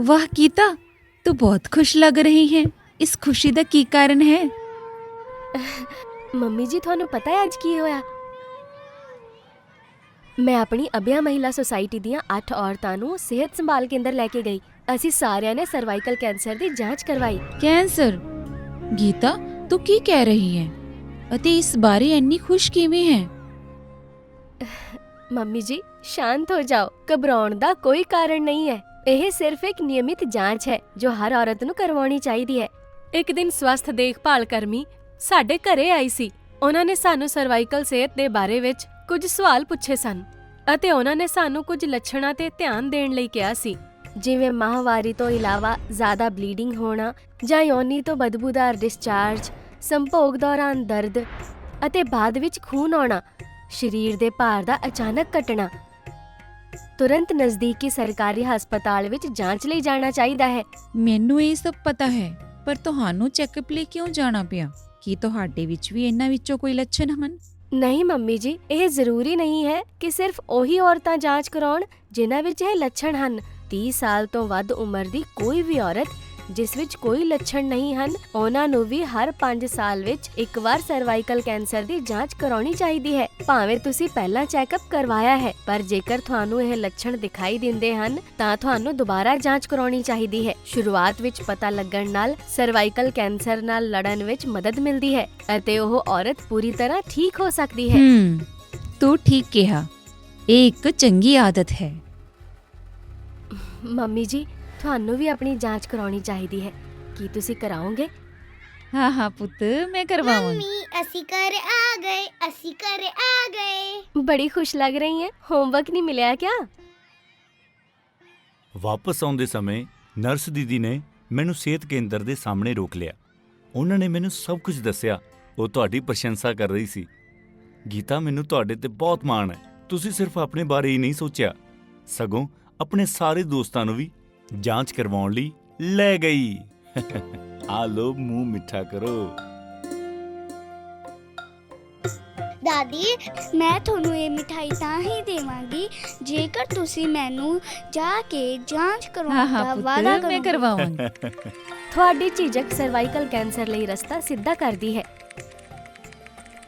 ਵਾਹ ਕੀਤਾ ਤੂੰ ਬਹੁਤ ਖੁਸ਼ ਲੱਗ ਰਹੀ ਹੈ। ਇਸ ਖੁਸ਼ੀ ਦਾ ਕੀ ਕਾਰਨ ਹੈ? ਮੰਮੀ ਜੀ ਤੁਹਾਨੂੰ ਪਤਾ ਹੈ ਅੱਜ ਕੀ ਹੋਇਆ? ਮੈਂ ਆਪਣੀ ਅਭਿਆ ਮਹਿਲਾ ਸੁਸਾਇਟੀ ਦੀਆਂ 8 ਔਰਤਾਂ ਨੂੰ ਸਿਹਤ ਸੰਭਾਲ ਕੇਂਦਰ ਲੈ ਕੇ ਗਈ। ਅਸੀਂ ਸਾਰਿਆਂ ਨੇ ਸਰਵਾਈਕਲ ਕੈਂਸਰ ਦੀ ਜਾਂਚ ਕਰਵਾਈ। ਕੈਂਸਰ? ਗੀਤਾ ਤੂੰ ਕੀ ਕਹਿ ਰਹੀ ਹੈ? ਅਤੇ ਇਸ ਬਾਰੇ ਇੰਨੀ ਖੁਸ਼ ਕਿਵੇਂ ਹੈ? ਮੰਮੀ ਜੀ ਸ਼ਾਂਤ ਹੋ ਜਾਓ। ਘਬਰਾਉਣ ਦਾ ਕੋਈ ਕਾਰਨ ਨਹੀਂ ਹੈ। ਇਹ ਸਿਰਫ ਇੱਕ ਨਿਯਮਿਤ ਜਾਂਚ ਹੈ ਜੋ ਹਰ ਔਰਤ ਨੂੰ ਕਰਵਾਉਣੀ ਚਾਹੀਦੀ ਹੈ। ਇੱਕ ਦਿਨ ਸਵਸਥ ਦੇਖਭਾਲ ਕਰਮੀ ਸਾਡੇ ਘਰੇ ਆਈ ਸੀ। ਉਹਨਾਂ ਨੇ ਸਾਨੂੰ ਸਰਵਾਈਕਲ ਸਿਹਤ ਦੇ ਬਾਰੇ ਵਿੱਚ ਕੁਝ ਸਵਾਲ ਪੁੱਛੇ ਸਨ ਅਤੇ ਉਹਨਾਂ ਨੇ ਸਾਨੂੰ ਕੁਝ ਲੱਛਣਾਂ ਤੇ ਧਿਆਨ ਦੇਣ ਲਈ ਕਿਹਾ ਸੀ। ਜਿਵੇਂ ਮਾਹਵਾਰੀ ਤੋਂ ਇਲਾਵਾ ਜ਼ਿਆਦਾ ਬਲੀਡਿੰਗ ਹੋਣਾ ਜਾਂ ਯੋਨੀ ਤੋਂ ਬਦਬੂਦਾਰ ਡਿਸਚਾਰਜ ਸੰਭੋਗ ਦੌਰਾਨ ਦਰਦ ਅਤੇ ਬਾਅਦ ਵਿੱਚ ਖੂਨ ਆਉਣਾ ਸਰੀਰ ਦੇ ਭਾਰ ਦਾ ਅਚਾਨਕ ਘਟਣਾ ਤੁਰੰਤ ਨਜ਼ਦੀਕੀ ਸਰਕਾਰੀ ਹਸਪਤਾਲ ਵਿੱਚ ਜਾਂਚ ਲਈ ਜਾਣਾ ਚਾਹੀਦਾ ਹੈ। ਮੈਨੂੰ ਇਹ ਸਭ ਪਤਾ ਹੈ ਪਰ ਤੁਹਾਨੂੰ ਚੈੱਕਅਪ ਲਈ ਕਿਉਂ ਜਾਣਾ ਪਿਆ? ਕੀ ਤੁਹਾਡੇ ਵਿੱਚ ਵੀ ਇਹਨਾਂ ਵਿੱਚੋਂ ਕੋਈ ਲੱਛਣ ਹਨ? ਨਹੀਂ ਮੰਮੀ ਜੀ ਇਹ ਜ਼ਰੂਰੀ ਨਹੀਂ ਹੈ ਕਿ ਸਿਰਫ ਉਹੀ ਔਰਤਾਂ ਜਾਂਚ ਕਰਾਉਣ ਜਿਨ੍ਹਾਂ ਵਿੱਚ ਇਹ ਲੱਛਣ ਹਨ। 30 ਸਾਲ ਤੋਂ ਵੱਧ ਉਮਰ ਦੀ ਕੋਈ ਵੀ ਔਰਤ ਜਿਸ ਵਿੱਚ ਕੋਈ ਲੱਛਣ ਨਹੀਂ ਹਨ ਉਹਨਾਂ ਨੂੰ ਵੀ ਹਰ 5 ਸਾਲ ਵਿੱਚ ਇੱਕ ਵਾਰ ਸਰਵਾਈਕਲ ਕੈਂਸਰ ਦੀ ਜਾਂਚ ਕਰਾਉਣੀ ਚਾਹੀਦੀ ਹੈ। ਭਾਵੇਂ ਤੁਸੀਂ ਪਹਿਲਾਂ ਚੈੱਕਅਪ ਕਰਵਾਇਆ ਹੈ ਪਰ ਜੇਕਰ ਤੁਹਾਨੂੰ ਇਹ ਲੱਛਣ ਦਿਖਾਈ ਦਿੰਦੇ ਹਨ ਤਾਂ ਤੁਹਾਨੂੰ ਦੁਬਾਰਾ ਜਾਂਚ ਕਰਾਉਣੀ ਚਾਹੀਦੀ ਹੈ। ਸ਼ੁਰੂਆਤ ਵਿੱਚ ਪਤਾ ਲੱਗਣ ਨਾਲ ਸਰਵਾਈਕਲ ਕੈਂਸਰ ਨਾਲ ਲੜਨ ਵਿੱਚ ਮਦਦ ਮਿਲਦੀ ਹੈ ਅਤੇ ਉਹ ਔਰਤ ਪੂਰੀ ਤਰ੍ਹਾਂ ਠੀਕ ਹੋ ਸਕਦੀ ਹੈ ਤੂੰ ਠੀਕ ਕਿਹਾ। ਇਹ ਇੱਕ ਚੰਗੀ ਆਦਤ ਹੈ। ਮੰਮੀ ਜੀ ਤੁਹਾਨੂੰ ਵੀ ਆਪਣੀ ਜਾਂਚ ਕਰਾਉਣੀ ਚਾਹੀਦੀ ਹੈ। ਕੀ ਤੁਸੀਂ ਕਰਾਓਗੇ? ਹਾਂ ਹਾਂ ਪੁੱਤ ਮੈਂ ਕਰਵਾਵਾਂਗੀ। ਮੰਮੀ ਅਸੀਂ ਘਰ ਆ ਗਏ ਅਸੀਂ ਘਰ ਆ ਗਏ। ਬੜੀ ਖੁਸ਼ ਲੱਗ ਰਹੀ ਹੈ। ਹੋਮਵਰਕ ਨਹੀਂ ਮਿਲਿਆ ਕਿਆ? ਵਾਪਸ ਆਉਂਦੇ ਸਮੇਂ ਨਰਸ ਦੀਦੀ ਨੇ ਮੈਨੂੰ ਸਿਹਤ ਕੇਂਦਰ ਦੇ ਸਾਹਮਣੇ ਰੋਕ ਲਿਆ। ਉਹਨਾਂ ਨੇ ਮੈਨੂੰ ਸਭ ਕੁਝ ਦੱਸਿਆ। ਉਹ ਤੁਹਾਡੀ ਪ੍ਰਸ਼ੰਸਾ ਕਰ ਰਹੀ ਸੀ। ਗੀਤਾ ਮੈਨੂੰ ਤੁਹਾਡੇ ਤੇ ਬਹੁਤ ਮਾਣ ਹੈ। ਤੁਸੀਂ ਸਿਰਫ ਆਪਣੇ ਬਾਰੇ ਹੀ ਨਹੀਂ ਸੋਚਿਆ। ਸਗੋਂ ਆਪਣੇ ਸਾਰੇ ਦੋਸਤਾਂ ਨੂੰ ਵੀ ਜਾਂਚ ਕਰਵਾਉਣ ਲਈ ਲੈ ਗਈ। ਆ ਲੋ ਮੂੰਹ ਮਿੱਠਾ ਕਰੋ। ਦਾਦੀ ਮੈਂ ਤੁਹਾਨੂੰ ਇਹ ਮਿਠਾਈ ਤਾਂ ਹੀ ਦੇਵਾਂਗੀ ਜੇਕਰ ਤੁਸੀਂ ਮੈਨੂੰ ਜਾ ਕੇ ਜਾਂਚ ਕਰਵਾਉਣ ਦਾ ਵਾਅਦਾ ਮੈਂ ਕਰੋਗੇ। ਕਰਵਾਵਾਂਗੀ ਤੁਹਾਡੀ ਝਿਜਕ ਸਰਵਾਈਕਲ ਕੈਂਸਰ ਲਈ ਰਸਤਾ ਸਿੱਧਾ ਕਰਦੀ ਹੈ।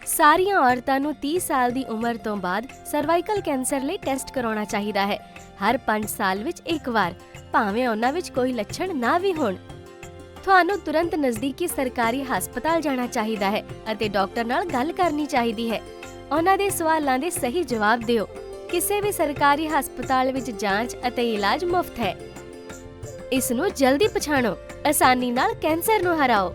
ਸਾਰੀਆਂ ਔਰਤਾਂ ਨੂੰ 30 ਸਾਲ ਦੀ ਉਮਰ ਤੋਂ ਬਾਅਦ ਸਰਵਾਈਕਲ ਕੈਂਸਰ ਲਈ ਟੈਸਟ ਕਰਾਉਣਾ ਚਾਹੀਦਾ ਹੈ। ਹਰ 5 ਸਾਲ ਵਿੱਚ ਇੱਕ ਵਾਰ, ਭਾਵੇਂ ਉਹਨਾਂ ਵਿੱਚ ਕੋਈ ਲੱਛਣ ਨਾ ਵੀ ਹੋਣ। ਤੁਹਾਨੂੰ ਤੁਰੰਤ ਨਜ਼ਦੀਕੀ ਸਰਕਾਰੀ ਹਸਪਤਾਲ ਜਾਣਾ ਚਾਹੀਦਾ ਹੈ ਅਤੇ ਡਾਕਟਰ ਨਾਲ ਗੱਲ ਕਰਨੀ ਚਾਹੀਦੀ ਹੈ। ਉਹਨਾਂ ਦੇ ਸਵਾਲਾਂ ਦੇ ਸਹੀ ਜਵਾਬ ਦਿਓ। ਕਿਸੇ ਵੀ ਸਰਕਾਰੀ ਹਸਪਤਾਲ ਵਿੱਚ ਜਾਂਚ ਅਤੇ ਇਲਾਜ ਮੁਫਤ ਹੈ। ਇਸ ਨੂੰ ਜਲਦੀ ਪਛਾਣੋ। ਆਸਾਨੀ ਨਾਲ ਕੈਂਸਰ ਨੂੰ ਹਰਾਓ।